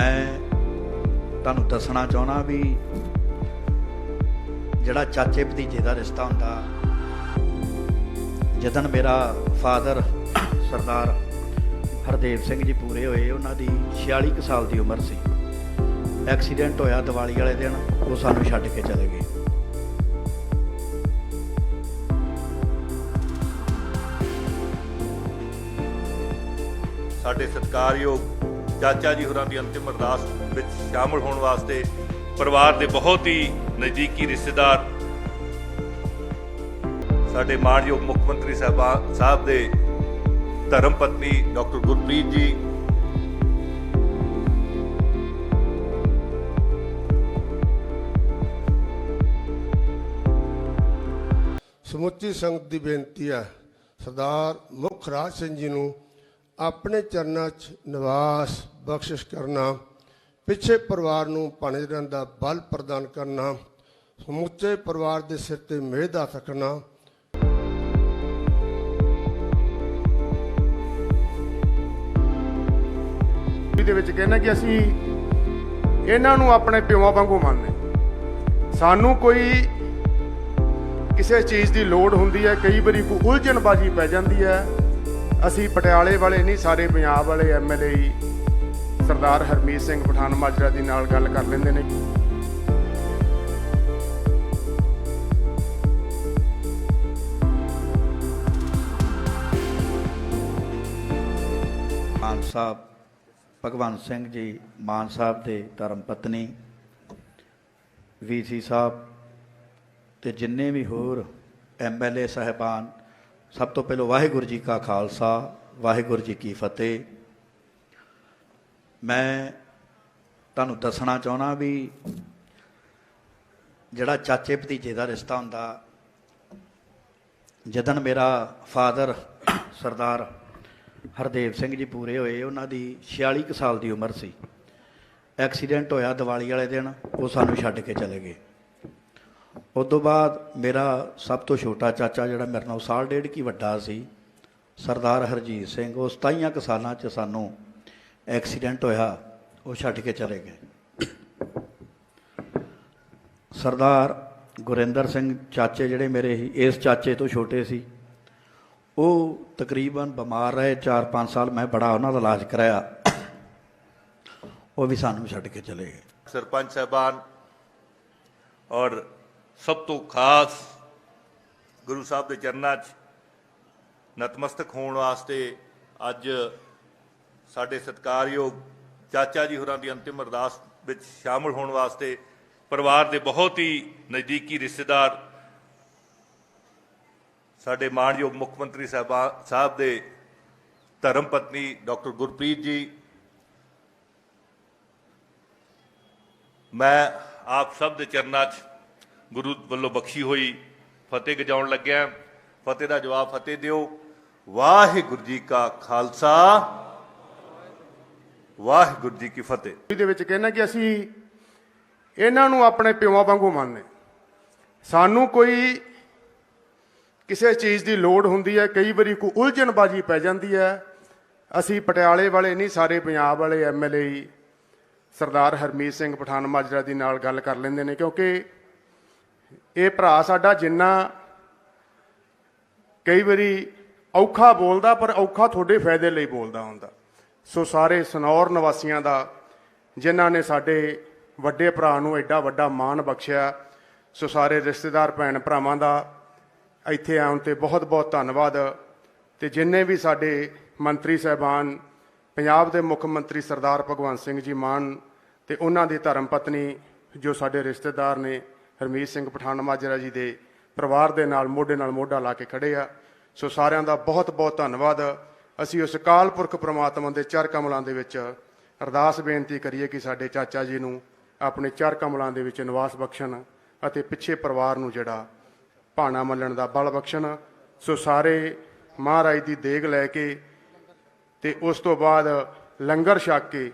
ਮੈਂ ਤੁਹਾਨੂੰ ਦੱਸਣਾ ਚਾਹਣਾ ਵੀ ਜਿਹੜਾ ਚਾਚੇ ਭਤੀਜੇ ਦਾ ਰਿਸ਼ਤਾ ਹੁੰਦਾ ਜਦੋਂ ਮੇਰਾ ਫਾਦਰ ਸਰਦਾਰ ਹਰਦੇਵ ਸਿੰਘ ਜੀ ਪੂਰੇ ਹੋਏ, ਉਹਨਾਂ ਦੀ 46 ਕੁ ਸਾਲ ਦੀ ਉਮਰ ਸੀ। ਐਕਸੀਡੈਂਟ ਹੋਇਆ ਦੀਵਾਲੀ ਵਾਲੇ ਦਿਨ, ਉਹ ਸਾਨੂੰ ਛੱਡ ਕੇ ਚਲੇ ਗਏ। ਸਾਡੇ ਸਤਿਕਾਰਯੋਗ ਚਾਚਾ ਜੀ ਹੋਰਾਂ ਦੀ ਅੰਤਿਮ ਅਰਦਾਸ ਵਿੱਚ ਸ਼ਾਮਲ ਹੋਣ ਵਾਸਤੇ ਪਰਿਵਾਰ ਦੇ ਬਹੁਤ ਹੀ ਨਜ਼ਦੀਕੀ ਰਿਸ਼ਤੇਦਾਰ, ਸਾਡੇ ਮਾਣਯੋਗ ਮੁੱਖ ਮੰਤਰੀ ਸਾਹਿਬਾਨ ਸਾਹਿਬ ਦੇ ਧਰਮ ਪਤਨੀ ਡਾਕਟਰ ਗੁਰਪ੍ਰੀਤ ਜੀ, ਸਮੁੱਚੀ ਸੰਗਤ ਦੀ ਬੇਨਤੀ ਹੈ, ਸਰਦਾਰ ਮੁਖ ਰਾਜ ਸਿੰਘ ਜੀ ਨੂੰ ਆਪਣੇ ਚਰਨਾਂ 'ਚ ਨਿਵਾਸ ਬਖਸ਼ਿਸ਼ ਕਰਨਾ, ਪਿੱਛੇ ਪਰਿਵਾਰ ਨੂੰ ਭਾਣੇ ਦਾ ਬਲ ਪ੍ਰਦਾਨ ਕਰਨਾ, ਸਮੁੱਚੇ ਪਰਿਵਾਰ ਦੇ ਸਿਰ ਤੇ ਮਿਹਰ ਦਾ ਸਕਣਾ ਦੇ ਵਿੱਚ ਕਹਿੰਦਾ ਕਿ ਅਸੀਂ ਇਹਨਾਂ ਨੂੰ ਆਪਣੇ ਪਿਓਾਂ ਵਾਂਗੂ ਮੰਨਦੇ ਸਾਨੂੰ ਕੋਈ ਕਿਸੇ ਚੀਜ਼ ਦੀ ਲੋੜ ਹੁੰਦੀ ਹੈ, ਕਈ ਵਾਰੀ ਕੋਈ ਉਲਝਣਬਾਜੀ ਪੈ ਜਾਂਦੀ ਹੈ। ਅਸੀਂ ਪਟਿਆਲੇ ਵਾਲੇ ਨਹੀਂ, ਸਾਰੇ ਪੰਜਾਬ ਵਾਲੇ ਐਮਐਲਏ ਹੀ ਸਰਦਾਰ ਹਰਮੀਤ ਸਿੰਘ ਪਠਾਨ ਮਾਜਰਾ ਦੀ ਨਾਲ ਗੱਲ ਕਰ ਲੈਂਦੇ ਨੇ। ਮਾਨ ਸਾਹਿਬ, ਭਗਵੰਤ ਸਿੰਘ ਜੀ, ਮਾਨ ਸਾਹਿਬ ਦੇ ਧਰਮ ਪਤਨੀ ਵੀਸੀ ਸਾਹਿਬ ਤੇ ਜਿੰਨੇ ਵੀ ਹੋਰ ਐਮਐਲਏ ਸਾਹਿਬਾਨ ਸਭ ਤੋਂ ਪਹਿਲਾਂ ਵਾਹਿਗੁਰੂ ਜੀ ਕਾ ਖਾਲਸਾ, ਵਾਹਿਗੁਰੂ ਜੀ ਕੀ ਫਤਿਹ। ਮੈਂ ਤੁਹਾਨੂੰ ਦੱਸਣਾ ਚਾਹਣਾ ਵੀ ਜਿਹੜਾ ਚਾਚੇ ਭਤੀਜੇ ਦਾ ਰਿਸ਼ਤਾ ਹੁੰਦਾ, ਜਦੋਂ ਮੇਰਾ ਫਾਦਰ ਸਰਦਾਰ ਹਰਦੇਵ ਸਿੰਘ ਜੀ ਪੂਰੇ ਹੋਏ, ਉਹਨਾਂ ਦੀ 46 ਕੁ ਸਾਲ ਦੀ ਉਮਰ ਸੀ। ਐਕਸੀਡੈਂਟ ਹੋਇਆ ਦੀਵਾਲੀ ਵਾਲੇ ਦਿਨ, ਉਹ ਸਾਨੂੰ ਛੱਡ ਕੇ ਚਲੇ ਗਏ। ਉਸ ਤੋਂ ਬਾਅਦ ਮੇਰਾ ਸਭ ਤੋਂ ਛੋਟਾ ਚਾਚਾ ਜਿਹੜਾ ਮੇਰੇ ਨਾਲ ਸਾਲ ਡੇਢ ਕੀ ਵੱਡਾ ਸੀ, ਸਰਦਾਰ ਹਰਜੀਤ ਸਿੰਘ, ਉਹ 27 ਕੁ ਸਾਲਾਂ 'ਚ ਸਾਨੂੰ ਐਕਸੀਡੈਂਟ ਹੋਇਆ, ਉਹ ਛੱਡ ਕੇ ਚਲੇ ਗਏ। ਸਰਦਾਰ ਗੁਰਿੰਦਰ ਸਿੰਘ ਚਾਚੇ ਜਿਹੜੇ ਮੇਰੇ ਸੀ, ਇਸ ਚਾਚੇ ਤੋਂ ਛੋਟੇ ਸੀ। ਉਹ ਤਕਰੀਬਨ ਬਿਮਾਰ ਰਹੇ 4-5 ਸਾਲ ਮੈਂ ਬੜਾ ਉਹਨਾਂ ਦਾ ਇਲਾਜ ਕਰਾਇਆ। ਉਹ ਵੀ ਸਾਨੂੰ ਛੱਡ ਕੇ ਚਲੇ ਗਏ। ਸਰਪੰਚ ਸਾਹਿਬਾਨ ਔਰ ਸਭ ਤੋਂ ਖਾਸ ਗੁਰੂ ਸਾਹਿਬ ਦੇ ਚਰਨਾਂ 'ਚ ਨਤਮਸਤਕ ਹੋਣ ਵਾਸਤੇ ਅੱਜ ਸਾਡੇ ਸਤਿਕਾਰਯੋਗ ਚਾਚਾ ਜੀ ਹੋਰਾਂ ਦੀ ਅੰਤਿਮ ਅਰਦਾਸ ਵਿੱਚ ਸ਼ਾਮਲ ਹੋਣ ਵਾਸਤੇ ਪਰਿਵਾਰ ਦੇ ਬਹੁਤ ਹੀ ਨਜ਼ਦੀਕੀ ਰਿਸ਼ਤੇਦਾਰ ਸਾਡੇ ਮਾਣਯੋਗ ਮੁੱਖ ਮੰਤਰੀ ਸਾਹਿਬਾਨ ਸਾਹਿਬ ਦੇ ਧਰਮ ਪਤਨੀ ਡਾਕਟਰ ਗੁਰਪ੍ਰੀਤ ਜੀ। ਮੈਂ ਆਪ ਸਭ ਦੇ ਚਰਨਾਂ 'ਚ ਗੁਰੂ ਵੱਲੋਂ ਬਖਸ਼ੀ ਹੋਈ, ਫਤਿਹ ਗਜਾਉਣ ਲੱਗਿਆ। ਫਤਿਹ ਦਾ ਜਵਾਬ ਫਤਿਹ ਦਿਓ। ਵਾਹਿਗੁਰੂ ਜੀ ਕਾ ਖਾਲਸਾ। ਵਾਹਿਗੁਰੂ ਜੀ ਕੀ ਫਤਿਹ। ਦੇ ਵਿੱਚ ਕਹਿੰਦਾ ਕਿ ਅਸੀਂ ਇਹਨਾਂ ਨੂੰ ਆਪਣੇ ਪਿਓਾਂ ਵਾਂਗੂ ਮੰਨਦੇ। ਸਾਨੂੰ ਕੋਈ ਕਿਸੇ ਚੀਜ਼ ਦੀ ਲੋੜ ਹੁੰਦੀ ਹੈ, ਕਈ ਵਾਰੀ ਕੋਈ ਉਲਝਣਬਾਜੀ ਪੈ ਜਾਂਦੀ ਹੈ। ਅਸੀਂ ਪਟਿਆਲੇ ਵਾਲੇ ਨਹੀਂ, ਸਾਰੇ ਪੰਜਾਬ ਵਾਲੇ ਐਮਐਲਏ ਹੀ ਸਰਦਾਰ ਹਰਮੀਤ ਸਿੰਘ ਪਠਾਨ ਮਾਜਰਾ ਦੀ ਨਾਲ ਗੱਲ ਕਰ ਲੈਂਦੇ ਨੇ, ਕਿਉਂਕਿ ਇਹ ਭਰਾ ਸਾਡਾ ਜਿੰਨਾ ਕਈ ਵਾਰੀ ਔਖਾ ਬੋਲਦਾ, ਪਰ ਔਖਾ ਤੁਹਾਡੇ ਫਾਇਦੇ ਲਈ ਬੋਲਦਾ ਹੁੰਦਾ। ਸੋ ਸਾਰੇ ਸਨੌਰ ਨਿਵਾਸੀਆਂ ਦਾ, ਜਿਨ੍ਹਾਂ ਨੇ ਸਾਡੇ ਵੱਡੇ ਭਰਾ ਨੂੰ ਐਡਾ ਵੱਡਾ ਮਾਣ ਬਖਸ਼ਿਆ, ਸੋ ਸਾਰੇ ਰਿਸ਼ਤੇਦਾਰ, ਭੈਣ ਭਰਾਵਾਂ ਦਾ ਇੱਥੇ ਆਉਣ ਤੇ ਬਹੁਤ ਬਹੁਤ ਧੰਨਵਾਦ। ਤੇ ਜਿੰਨੇ ਵੀ ਸਾਡੇ ਮੰਤਰੀ ਸਾਹਿਬਾਨ, ਪੰਜਾਬ ਦੇ ਮੁੱਖ ਮੰਤਰੀ ਸਰਦਾਰ ਭਗਵੰਤ ਸਿੰਘ ਜੀ ਮਾਨ ਤੇ ਉਹਨਾਂ ਦੀ ਧਰਮ ਪਤਨੀ ਜੋ ਸਾਡੇ ਰਿਸ਼ਤੇਦਾਰ ਨੇ ਹਰਮੀਤ ਸਿੰਘ ਪਠਾਨ ਮਾਜਰਾ ਜੀ ਦੇ ਪਰਿਵਾਰ ਦੇ ਨਾਲ, ਮੋਢੇ ਨਾਲ ਮੋਢਾ ਲਾ ਕੇ ਖੜੇ ਆ। ਸੋ ਸਾਰਿਆਂ ਦਾ ਬਹੁਤ ਬਹੁਤ ਧੰਨਵਾਦ। ਅਸੀਂ ਉਸ ਕਾਲ ਪੁਰਖ ਪ੍ਰਮਾਤਮਾ ਦੇ ਚਰ ਕਮਲਾਂ ਦੇ ਵਿੱਚ ਅਰਦਾਸ ਬੇਨਤੀ ਕਰੀਏ ਕਿ ਸਾਡੇ ਚਾਚਾ ਜੀ ਨੂੰ ਆਪਣੇ ਚਰ ਕਮਲਾਂ ਦੇ ਵਿੱਚ ਨਿਵਾਸ ਬਖਸ਼ਣ ਅਤੇ ਪਿੱਛੇ ਪਰਿਵਾਰ ਨੂੰ ਜਿਹੜਾ ਭਾਣਾ ਮੰਨਣ ਦਾ ਬਲ ਬਖਸ਼ਣ। ਸੋ ਸਾਰੇ ਮਹਾਰਾਜ ਦੀ ਦੇਗ ਲੈ ਕੇ ਤੇ ਉਸ ਤੋਂ ਬਾਅਦ ਲੰਗਰ ਛਕ ਕੇ